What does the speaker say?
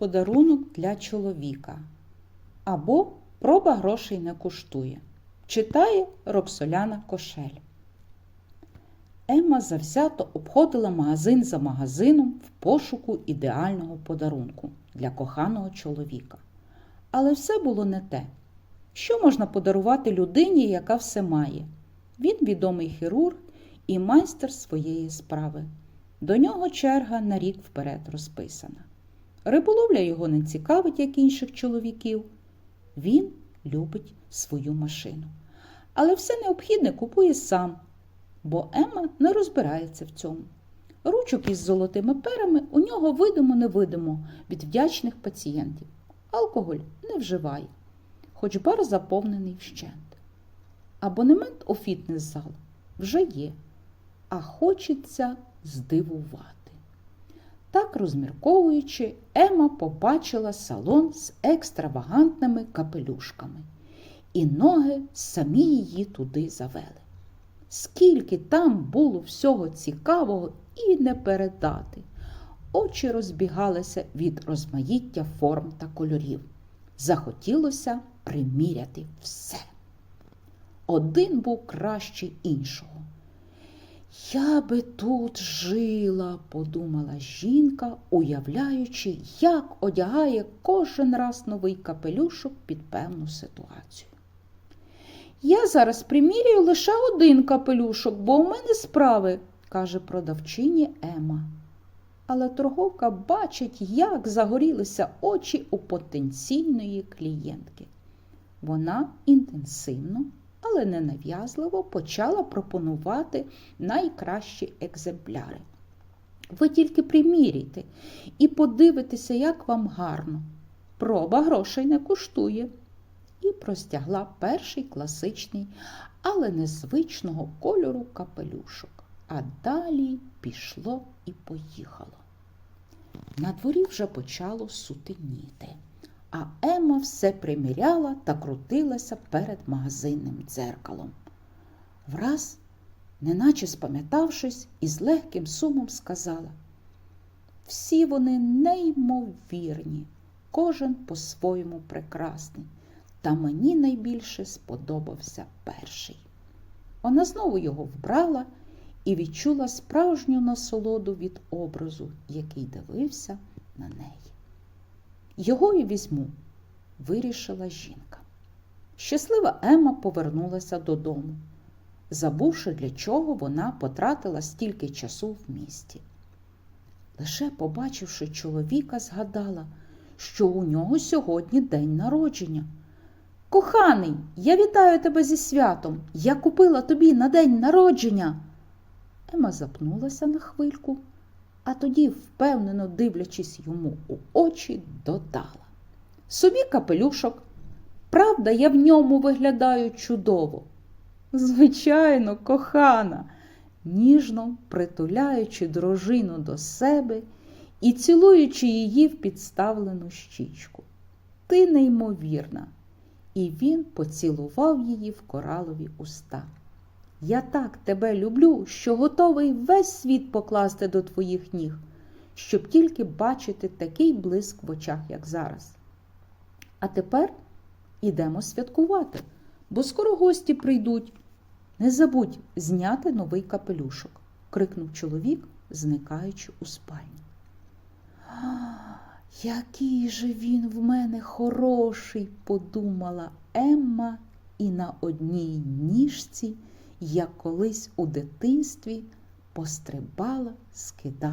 Подарунок для чоловіка. Або проба грошей не коштує. Читає Роксоляна Кошель. Емма завзято обходила магазин за магазином в пошуку ідеального подарунку для коханого чоловіка. Але все було не те. Що можна подарувати людині, яка все має? Він відомий хірург і майстер своєї справи. До нього черга на рік вперед розписана. Риболовля його не цікавить, як інших чоловіків. Він любить свою машину. Але все необхідне купує сам, бо Емма не розбирається в цьому. Ручок із золотими перами у нього видимо-невидимо від вдячних пацієнтів. Алкоголь не вживає, хоч бар заповнений вщент. Абонемент у фітнес-зал вже є, а хочеться здивувати. Так розмірковуючи, Ема побачила салон з екстравагантними капелюшками, і ноги самі її туди завели. Скільки там було всього цікавого і не передати. Очі розбігалися від розмаїття форм та кольорів. Захотілося приміряти все. Один був краще іншого. Я би тут жила, подумала жінка, уявляючи, як одягає кожен раз новий капелюшок під певну ситуацію. Я зараз приміряю лише один капелюшок, бо у мене справи, каже продавчині Ема. Але торговка бачить, як загорілися очі у потенційної клієнтки. Вона інтенсивно але ненав'язливо почала пропонувати найкращі екземпляри. Ви тільки приміряйте і подивитеся, як вам гарно. Проба грошей не коштує. І простягла перший класичний, але незвичного кольору капелюшок. А далі пішло і поїхало. На дворі вже почало сутеніти а Ема все приміряла та крутилася перед магазинним дзеркалом. Враз, неначе спам'ятавшись, із легким сумом сказала всі вони неймовірні, кожен по-своєму прекрасний, та мені найбільше сподобався перший. Вона знову його вбрала і відчула справжню насолоду від образу, який дивився на неї. Його і візьму, вирішила жінка. Щаслива Ема повернулася додому, забувши, для чого вона потратила стільки часу в місті. Лише побачивши чоловіка, згадала, що у нього сьогодні день народження. Коханий, я вітаю тебе зі святом. Я купила тобі на день народження. Ема запнулася на хвильку а тоді, впевнено дивлячись йому у очі, додала. Собі капелюшок. Правда, я в ньому виглядаю чудово. Звичайно, кохана, ніжно притуляючи дружину до себе і цілуючи її в підставлену щічку. Ти неймовірна. І він поцілував її в коралові уста. Я так тебе люблю, що готовий весь світ покласти до твоїх ніг, щоб тільки бачити такий блиск в очах, як зараз. А тепер ідемо святкувати, бо скоро гості прийдуть. Не забудь зняти новий капелюшок, крикнув чоловік, зникаючи у спальні. Який же він в мене хороший, подумала Емма і на одній ніжці як колись у дитинстві пострибала, скидала.